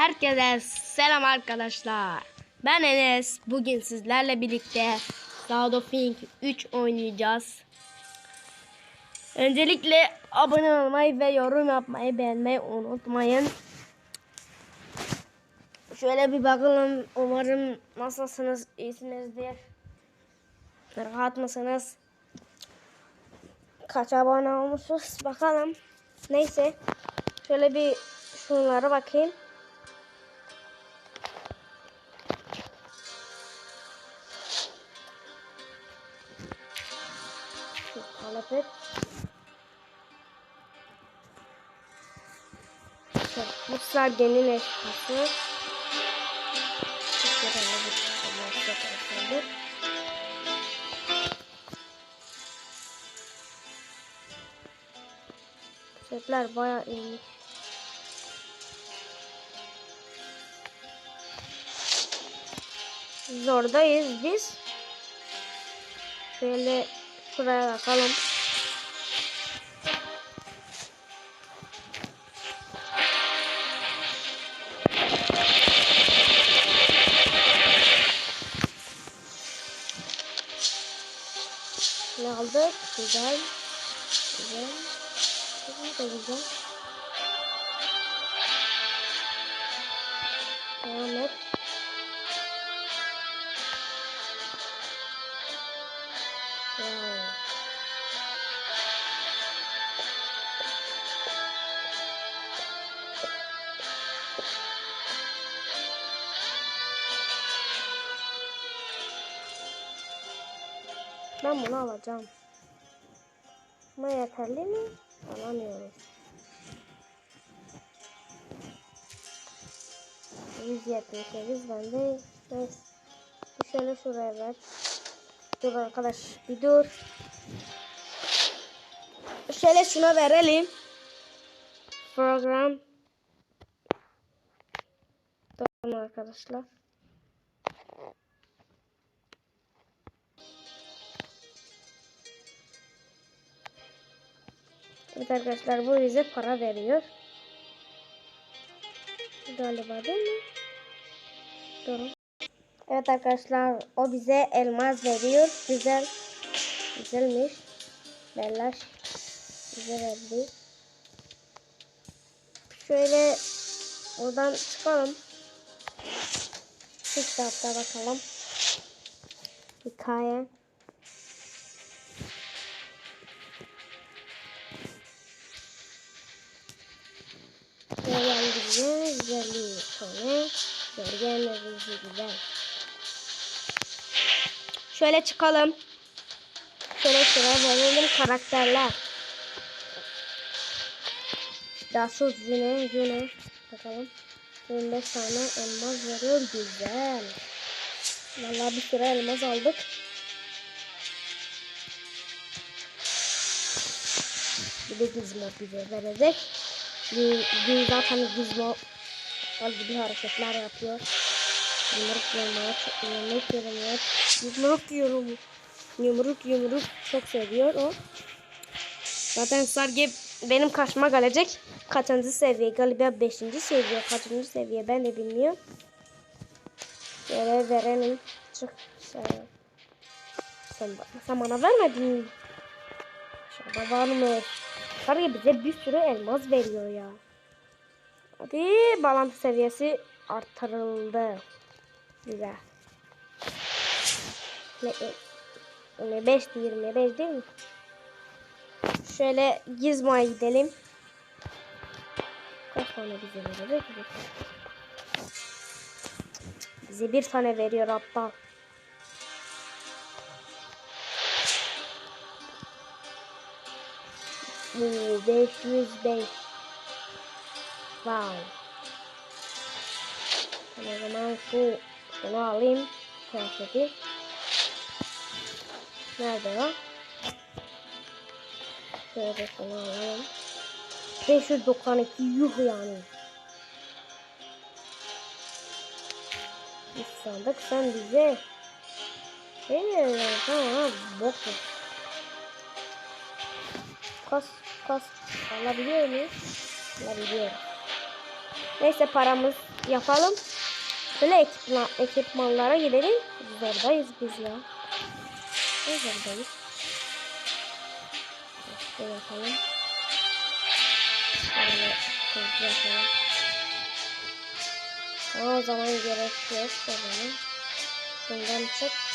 Herkese selam arkadaşlar. Ben Enes. Bugün sizlerle birlikte Cloud of Ink 3 oynayacağız. Öncelikle abone olmayı ve yorum yapmayı beğenmeyi unutmayın. Şöyle bir bakalım. Umarım nasılsınız? iyisinizdir. Rahat mısınız? Kaç abone olmuşuz? Bakalım. Neyse. Şöyle bir şunlara bakayım. Şu talep et. Şu Bu sergenin yapalım. Setler bayağı iyiymiş. Zordayız biz. Şöyle şuraya bakalım. Aldık? Güzel. Güzel. Güzel de güzel. Devam et. Wow. Ben bunu alacağım. Ama yeterli mi? Alamıyoruz. 178 bende. Neyse. Şöyle şuraya ver. Dur arkadaş bir dur. Şöyle şuna verelim. Program. Tamam arkadaşlar. Evet arkadaşlar bu bize para veriyor. Galiba değil mi? Doğru. Evet arkadaşlar o bize elmas veriyor. Güzel. Güzelmiş. Bellaş. Bize verdi. Şöyle oradan çıkalım. Şu kitapta bakalım. Hikaye. Değerlendiriyor. Güzelliği sonra. Görgenlerinizi güzel. Şöyle çıkalım. Şöyle şuraya verelim karakterler. Casus yine yine. Bakalım. 25 tane elmas veriyor. Güzel. Vallahi bir sürü elmas aldık. Bir de gizmo bize verecek. Dün, dün zaten gizmo gibi hareketler yapıyor. Yumruk yumruk, yumruk yumruk, yumruk yumruk, yumruk yumruk çok seviyor o. Zaten Sarge benim karşıma gelecek. Kaçıncı seviye? Galiba beşinci seviye. Kaçıncı seviye ben de bilmiyorum. Yere verelim. Çık. Sen, sen, sen bana vermedin? Aşağıda var mı? Sarge bize bir sürü elmas veriyor ya. Hadi bağlantı seviyesi artırıldı. Güzel. Ne, ne 5 25 değil mi? Şöyle Gizmo'ya gidelim. Kaç tane bize verecek? Bize bir tane veriyor aptal. Bu 505. Wow. O zaman şu şunu alayım. Kıyafeti. Nerede o? Şöyle şunu alalım. 592 yuh yani. Biz sandık sen bize şey mi veriyorsun bok mu? Kas kas alabiliyor muyuz? Alabiliyoruz. Neyse paramız yapalım. Böyle ekipman, ekipmanlara gidelim. Zordayız biz ya. Ne zordayız? İşte yapalım. Şöyle yapalım. O zaman gerek yok. Bundan çık.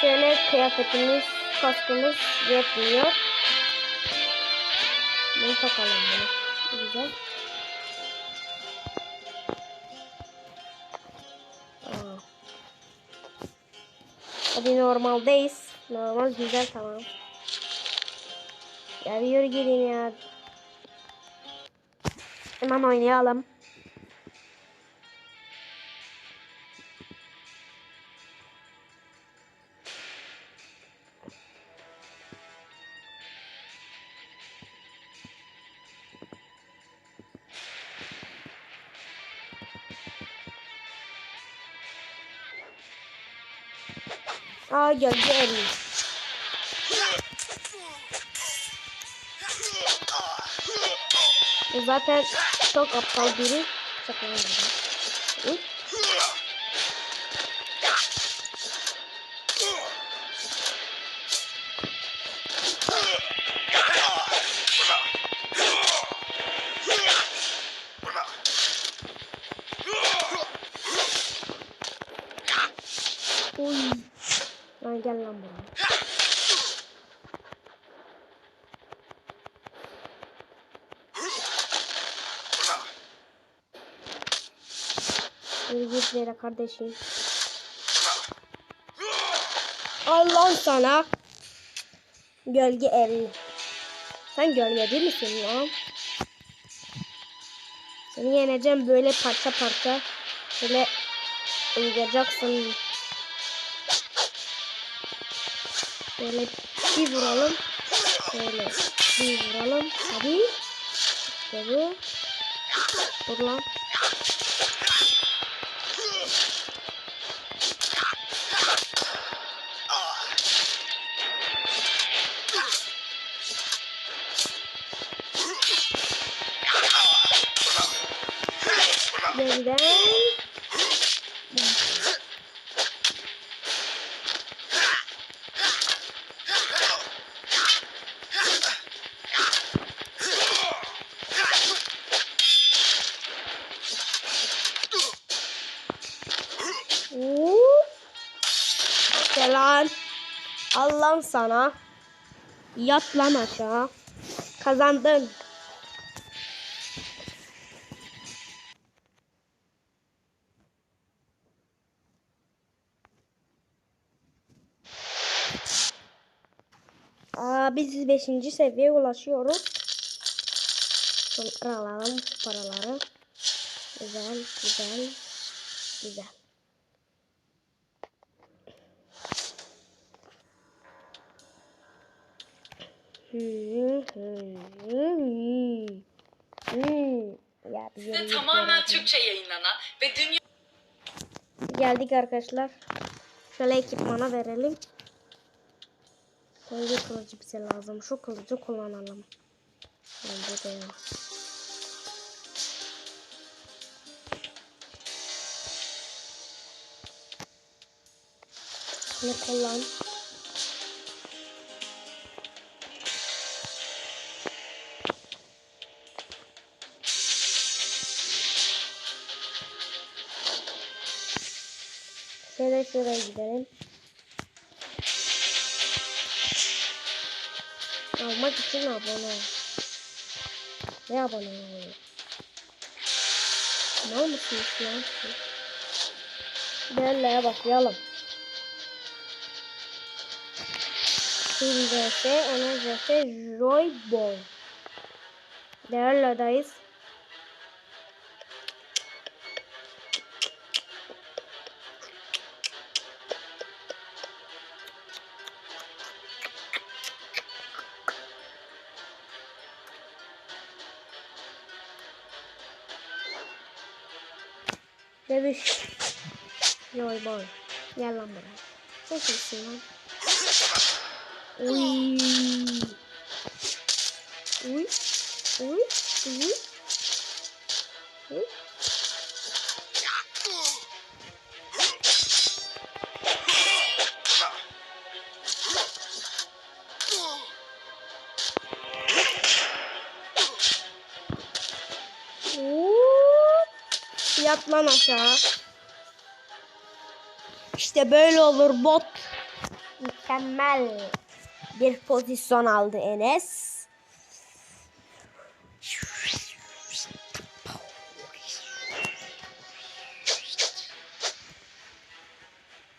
Şöyle kıyafetimiz, kaskımız yetmiyor. Bunu takalım bunu. Güzel. Aa. Hadi normaldeyiz. Normal güzel tamam. Ya yürü gidin ya. Hemen oynayalım. Gölge eriyor. Bu zaten çok aptal biri. Saklanmadı. Yere kardeşim. Allah sana. Gölge eri. Sen gölge değil misin lan? Seni yeneceğim böyle parça parça. Böyle uyuyacaksın. Böyle bir vuralım. Böyle bir vuralım. Hadi. İşte bu. Vur lan. Gel lan. Allah'ım sana. Yat lan aşağı. Kazandın. Biz 5. seviyeye ulaşıyoruz. Sonra alalım paraları. Güzel, güzel, güzel. Hmm, hmm, hmm. Ya Size tamamen. Türkçe yayınlanan ve dünya Geldik arkadaşlar. Şöyle ekipmana verelim. Hangi kılıcı bize lazım? Şu kılıcı kullanalım. Bence de. Bunu kullan. Şöyle şuraya gidelim. İçin abone ol. Ne abone ol? Ne olmuşsunuz lan? Derleye başlayalım. Şimdi vs, Enes vs, Joy Ball. Derle'deyiz. Dövüş. Yoy boy. Gel lan buraya. Çok iyisin lan. Uy. Uy. Yat lan aşağı. İşte böyle olur bot. Mükemmel bir pozisyon aldı Enes.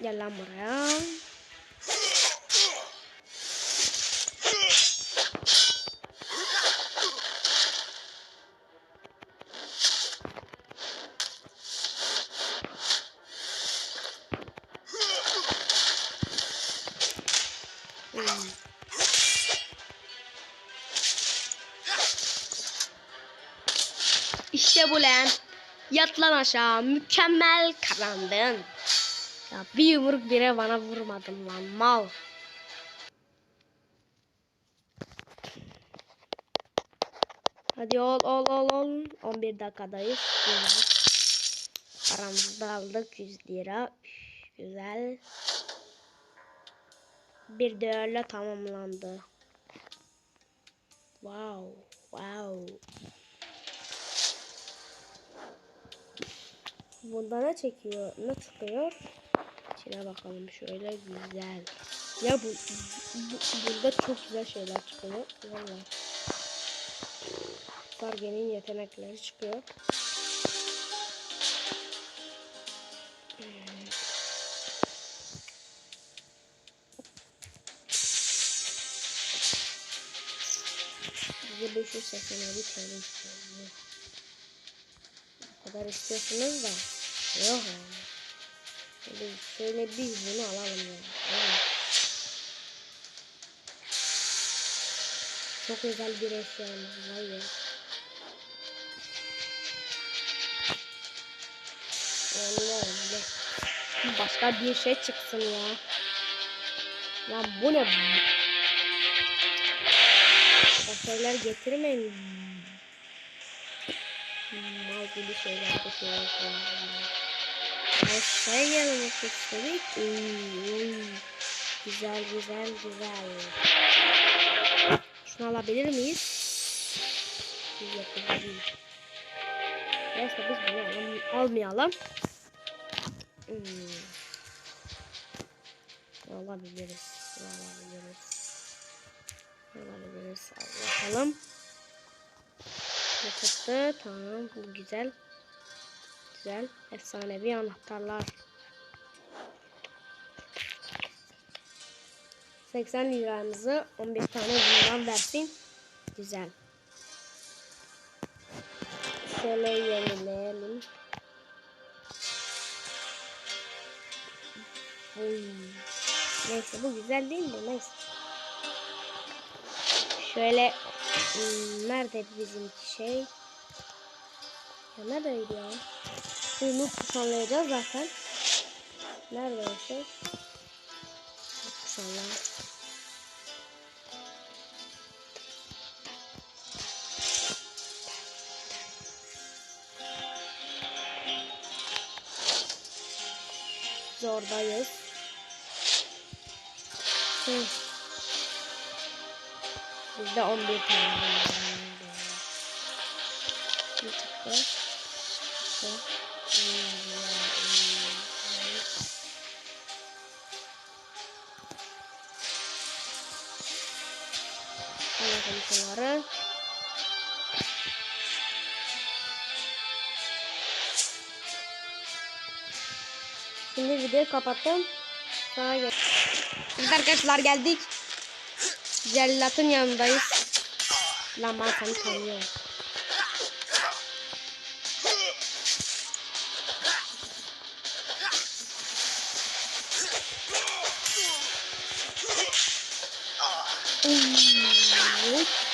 Gel lan buraya. İşte bu lan. Yat lan aşağı. Mükemmel kazandın. Ya bir yumruk bile bana vurmadın lan mal. Hadi ol ol ol ol. 11 dakikadayız. Güzel. Aldık 100 lira. Güzel. Bir değerle tamamlandı. Wow. Wow. Ne çekiyor? Ne çıkıyor? İçine bakalım şöyle güzel. Ya bu, bu burada çok güzel şeyler çıkıyor. Vallahi. Sarge'nin yetenekleri çıkıyor. Bize 587 TL istiyor. Kadar istiyorsunuz da yok yani. Şöyle, biz bunu alalım ya. Evet. Çok özel bir eşyamız var ya. Allah Başka bir şey çıksın ya. Ya bu ne? Başka şeyler getirmeyin. Mal gibi şeyler getiriyorsun. Aşağıya gelmek istedik. Güzel güzel güzel. Şunu alabilir miyiz? Yok, değil. Neyse biz bunu alam- almayalım. Hmm. Alabiliriz. Alabiliriz. Alabiliriz. Al bakalım. Çıktı? Tamam. Bu güzel. Güzel. Efsanevi anahtarlar. 80 liramızı 11 tane bundan versin. Güzel. Şöyle yenileyelim. Oy. Neyse bu güzel değil mi? Neyse. Şöyle nerede bizim şey? Ya neredeydi ya? Bunu kuşanlayacağız zaten. Nerede o şey? Kuşanlar. Zordayız. Hı. Bizde 11 tane. Anladım şunları. Şimdi videoyu kapattım. Sonra gel. Biz arkadaşlar geldik. Cellat'ın yanındayız. Lan ben seni tanıyorum. Oh,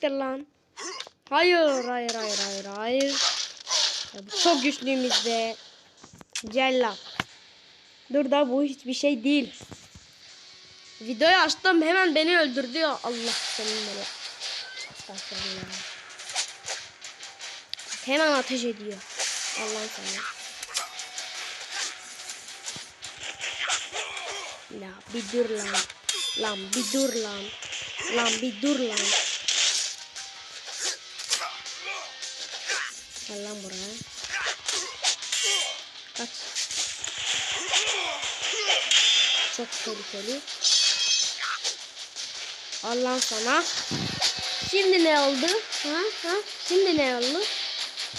siktir lan. Hayır, hayır, hayır, hayır, hayır. Ya bu çok güçlüyümüz be. Cellat. Dur da bu hiçbir şey değil. Videoyu açtım hemen beni öldürdü ya. Allah senin beni. Hemen ateş ediyor. Allah'ın sana. Ya bir dur lan. Lan bir dur lan. Lan bir dur lan. Gel lan buraya. Kaç. Çok tehlikeli. Allah sana. Şimdi ne oldu? Ha? Ha? Şimdi ne oldu?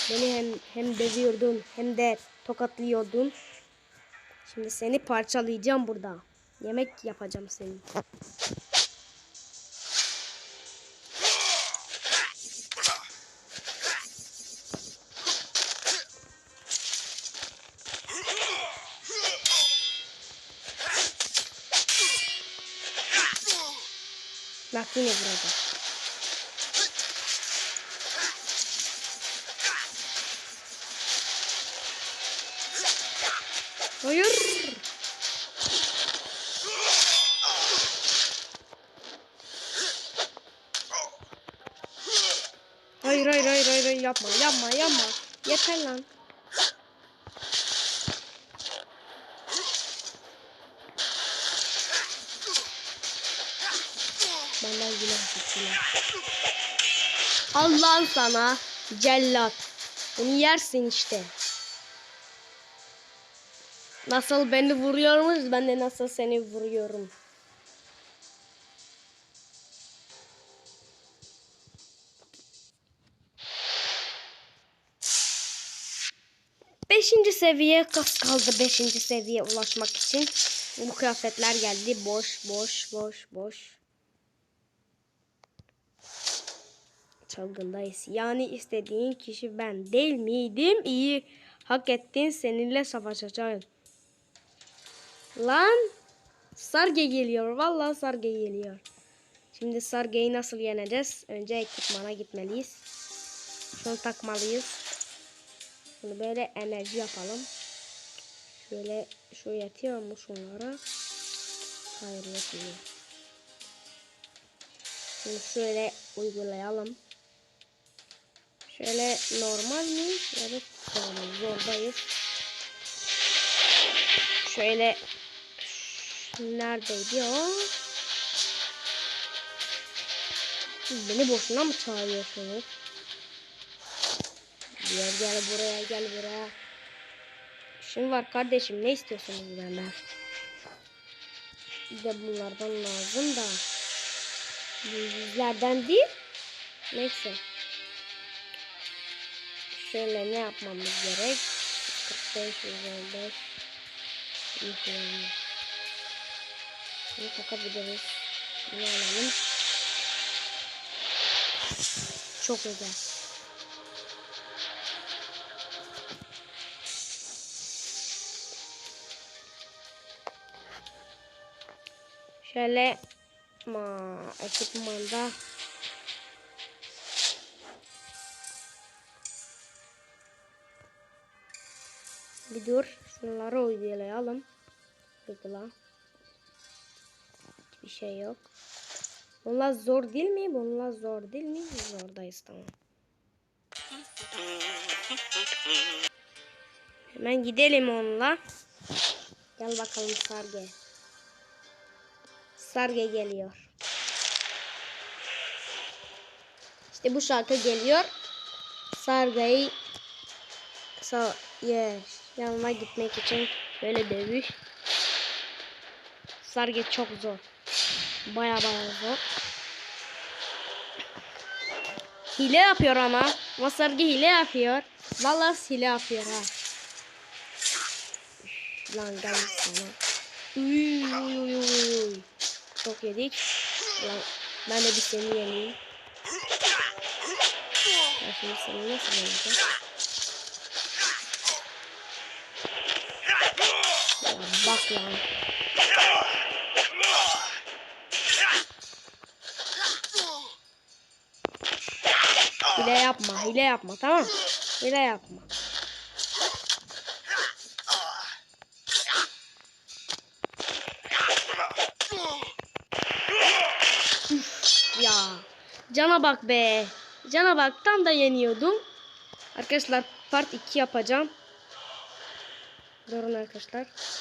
Beni hem hem dövüyordun hem de tokatlıyordun. Şimdi seni parçalayacağım burada. Yemek yapacağım senin. Yine. Hayır. Hayır hayır hayır hayır hayır, yapma yapma yapma. Yeter lan. Benden gittiler. Allah'ın sana cellat. Bunu yersin işte. Nasıl beni vuruyormuş ben de nasıl seni vuruyorum. Beşinci seviye kaldı beşinci seviye ulaşmak için. Bu kıyafetler geldi boş boş boş boş. Çılgındayız. Yani istediğin kişi ben değil miydim? İyi hak ettin seninle savaşacağım. Lan Sarge geliyor. Vallahi Sarge geliyor. Şimdi Sarge'yi nasıl yeneceğiz? Önce ekipmana gitmeliyiz. Şunu takmalıyız. Bunu böyle enerji yapalım. Şöyle şu yetiyor mu şunlara? Hayır yetmiyor. Şimdi şöyle uygulayalım. Şöyle normal mi? Evet tamam zordayız. Şöyle neredeydi o? Beni boşuna mı çağırıyorsunuz? Gel gel buraya gel buraya. İşim var kardeşim ne istiyorsunuz benden? Bir de bunlardan lazım da. Yüzlerden değil. Neyse. Şöyle ne yapmamız gerek? 45, 155. İhtiyacımız. Bunu takabiliriz. Bunu alalım. Çok güzel. Şöyle ma ekipmanda bir dur şunları uygulayalım. Uygula. Hiçbir şey yok. Bunlar zor değil mi? Bunlar zor değil mi? Zordayız tamam. Hemen gidelim onunla. Gel bakalım Sarge. Sarge geliyor. İşte bu şarkı geliyor. Sarge'yi sa yes. Yanına gitmek için böyle dövüş. Sarge çok zor. Baya baya zor. Hile yapıyor ama. Sarge hile yapıyor. Vallahi hile yapıyor ha. Lan gel sana. Uy. Çok yedik. Ben de bir seni yeneyim. Ya lan. Hile yapma, hile yapma tamam. Hile yapma. Ya. Cana bak be. Cana bak tam da yeniyordum. Arkadaşlar part 2 yapacağım. Durun arkadaşlar.